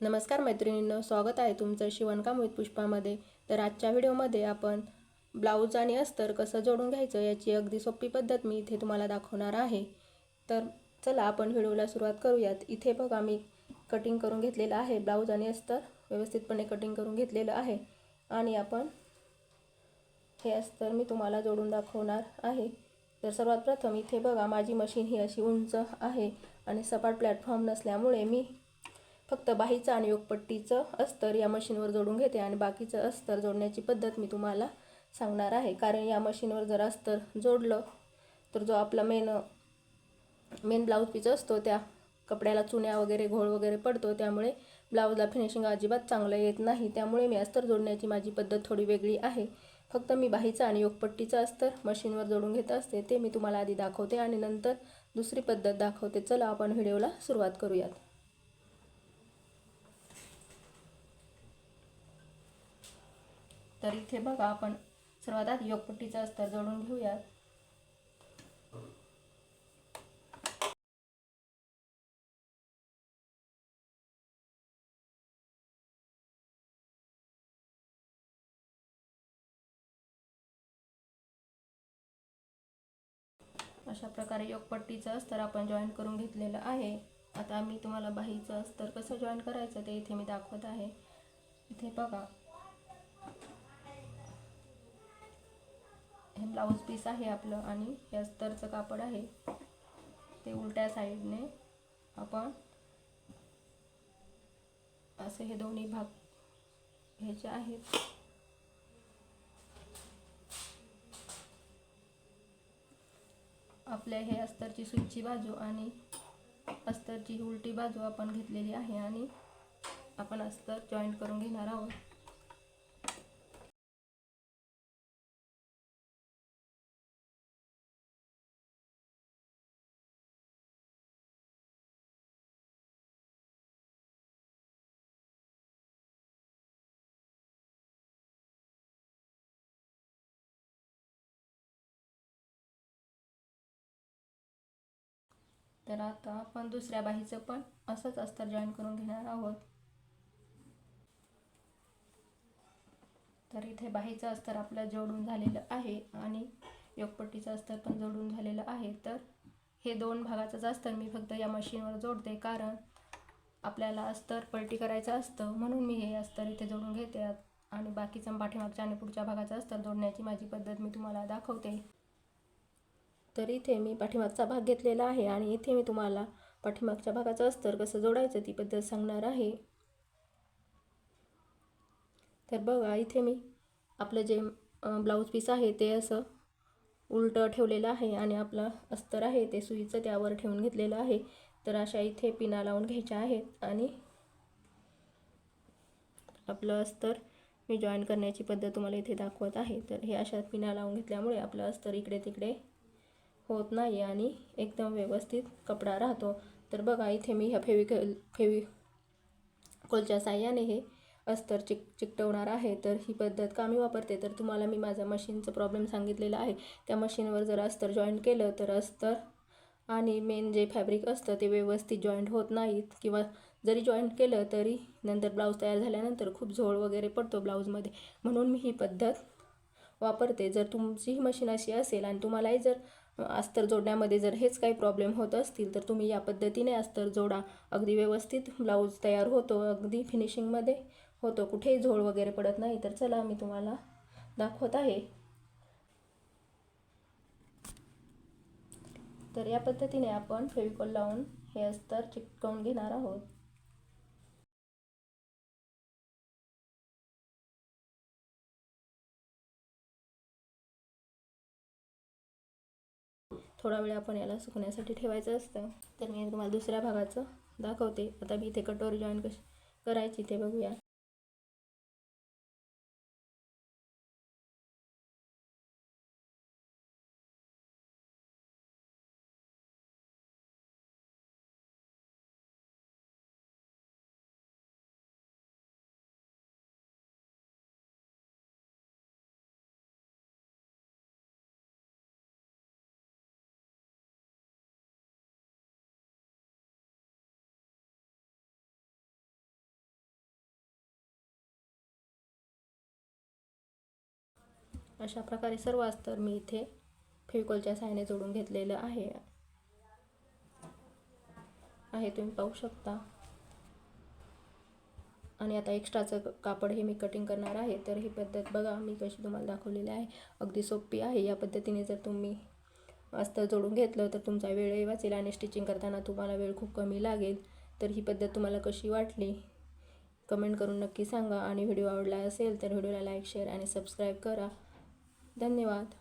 नमस्कार मैत्रिणींनो स्वागत आहे तुमचं शिवणकाम विथ पुष्पामध्ये. तर आजच्या व्हिडिओमध्ये आपण ब्लाऊज आणि अस्तर कसं जोडून घ्यायचं याची अगदी सोपी पद्धत मी इथे तुम्हाला दाखवणार आहे. तर चला आपण व्हिडिओला सुरुवात करूयात. इथे बघा मी कटिंग करून घेतलेलं आहे ब्लाऊज आणि अस्तर. व्यवस्थितपणे कटिंग करून घेतलेलं आहे. आणि आपण हे अस्तर मी तुम्हाला जोडून दाखवणार आहे. तर सर्वात प्रथम इथे बघा माझी मशीन ही अशी उंच आहे आणि सपाट प्लॅटफॉर्म नसल्यामुळे मी फक्त बाहीचं आणि योगपट्टीचं अस्तर या मशीनवर जोडून घेते आणि बाकीचं अस्तर जोडण्याची पद्धत मी तुम्हाला सांगणार आहे. कारण या मशीनवर जर अस्तर जोडलं तर जो आपला मेन मेन ब्लाऊज पीस असतो त्या कपड्याला चुन्या वगैरे घोळ वगैरे पडतो त्यामुळे ब्लाऊजला फिनिशिंग अजिबात चांगलं येत नाही. त्यामुळे मी अस्तर जोडण्याची माझी पद्धत थोडी वेगळी आहे. फक्त मी बाहीचं आणि योगपट्टीचं अस्तर मशीनवर जोडून घेत असते ते मी तुम्हाला आधी दाखवते आणि नंतर दुसरी पद्धत दाखवते. चला आपण व्हिडिओला सुरुवात करूयात. तर इथे बघा आपण सर्वात आधी योगपट्टीचा अस्तर जोडून घेऊयात. अशा प्रकारे योगपट्टीचं अस्तर आपण जॉईन करून घेतलेलं आहे. आता मी तुम्हाला बाहीचं अस्तर कसं जॉईन करायचं ते इथे मी दाखवत आहे. इथे बघा. हे ब्लाऊज पीस आहे आपलं आणि हे अस्तरचं कापड आहे. ते उलट्या साईडने आपण असे हे दोन्ही भाग घ्यायचे आहेत. आपल्या हे अस्तरची सुईची बाजू आणि अस्तरची उलटी बाजू आपण घेतलेली आहे आणि आपण अस्तर जॉईंट करून घेणार आहोत. तर आता आपण दुसऱ्या बाहीचं पण असंच अस्तर जॉईन करून घेणार आहोत. तर इथे बाहीचं अस्तर आपलं जोडून झालेलं आहे आणि योगपट्टीचं अस्तर पण जोडून झालेलं आहे. तर हे दोन भागाचंच अस्तर मी फक्त या मशीनवर जोडते कारण आपल्याला अस्तर पलटी करायचं असतं म्हणून मी हे अस्तर इथे जोडून घेते. आणि बाकीचं पाठीमागच्या आणि पुढच्या भागाचं अस्तर जोडण्याची माझी पद्धत मी तुम्हाला दाखवते. तर इथे मी पाठीमागचा भाग घेतलेला आहे आणि इथे मी तुम्हाला पाठीमागच्या भागाचं अस्तर कसं जोडायचं ती पद्धत सांगणार आहे. तर बघा इथे मी आपलं जे ब्लाऊज पीस आहे ते असं उलटं ठेवलेलं आहे आणि आपलं अस्तर आहे ते सुईचं त्यावर ठेवून घेतलेलं आहे. तर अशा इथे पिना लावून घ्यायच्या आहेत आणि आपलं अस्तर मी जॉईन करण्याची पद्धत तुम्हाला इथे दाखवत आहे. तर हे अशा पिना लावून घेतल्यामुळे आपलं अस्तर इकडे तिकडे होत नाही आणि एकदम व्यवस्थित कपडा राहतो. तर बघा इथे मी ह्या फेविकल फेवि कोलच्या साह्याने हे अस्तर चिक चिकटवणार आहे. तर ही पद्धत का मी वापरते? तर तुम्हाला मी माझा मशीनचं प्रॉब्लेम सांगितलेला आहे. त्या मशीनवर जर अस्तर जॉईंट केलं तर अस्तर आणि मेन जे फॅब्रिक असतं ते व्यवस्थित जॉईंट होत नाहीत. किंवा जरी जॉईंट केलं तरी नंतर ब्लाऊज तयार झाल्यानंतर खूप झोळ वगैरे पडतो ब्लाऊजमध्ये म्हणून मी ही पद्धत वापरते. जर तुमची ही मशीन अशी असेल आणि तुम्हालाही जर अस्तर जोडण्यामध्ये जर हेच काही प्रॉब्लेम होत असतील तर तुम्ही या पद्धतीने अस्तर जोडा अगदी व्यवस्थित ब्लाऊज तयार होतो अगदी फिनिशिंगमध्ये होतो. कुठेही झोळ वगैरे पडत नाही. तर चला मी तुम्हाला दाखवत आहे. तर या पद्धतीने आपण फेविकॉल लावून हे अस्तर चिकटवून घेणार आहोत. थोडा वेळ आपण याला सुकण्यासाठी ठेवायचं असतं. तर मी तुम्हाला दुसऱ्या भागाचं दाखवते. आता मी इथे कटोरी जॉईन कशी करायची ते बघूया. अशा प्रकारे सर्व अस्तर मी इथे फेविकॉलच्या सहाय्याने जोडून घेतलेलं आहे. आहे तुम्ही पाहू शकता. आणि आता एक्स्ट्राचं कापड हे मी कटिंग करणार आहे. तर ही पद्धत बघा मी कशी तुम्हाला दाखवलेली आहे. अगदी सोपी आहे. या पद्धतीने जर तुम्ही अस्तर जोडून घेतलं तर तुमचा वेळही वाचेल आणि स्टिचिंग करताना तुम्हाला वेळ खूप कमी लागेल. तर ही पद्धत तुम्हाला कशी वाटली? कमेंट करून नक्की सांगा. आणि व्हिडिओ आवडला असेल तर व्हिडिओला लाईक शेअर आणि सबस्क्राईब करा. धन्यवाद.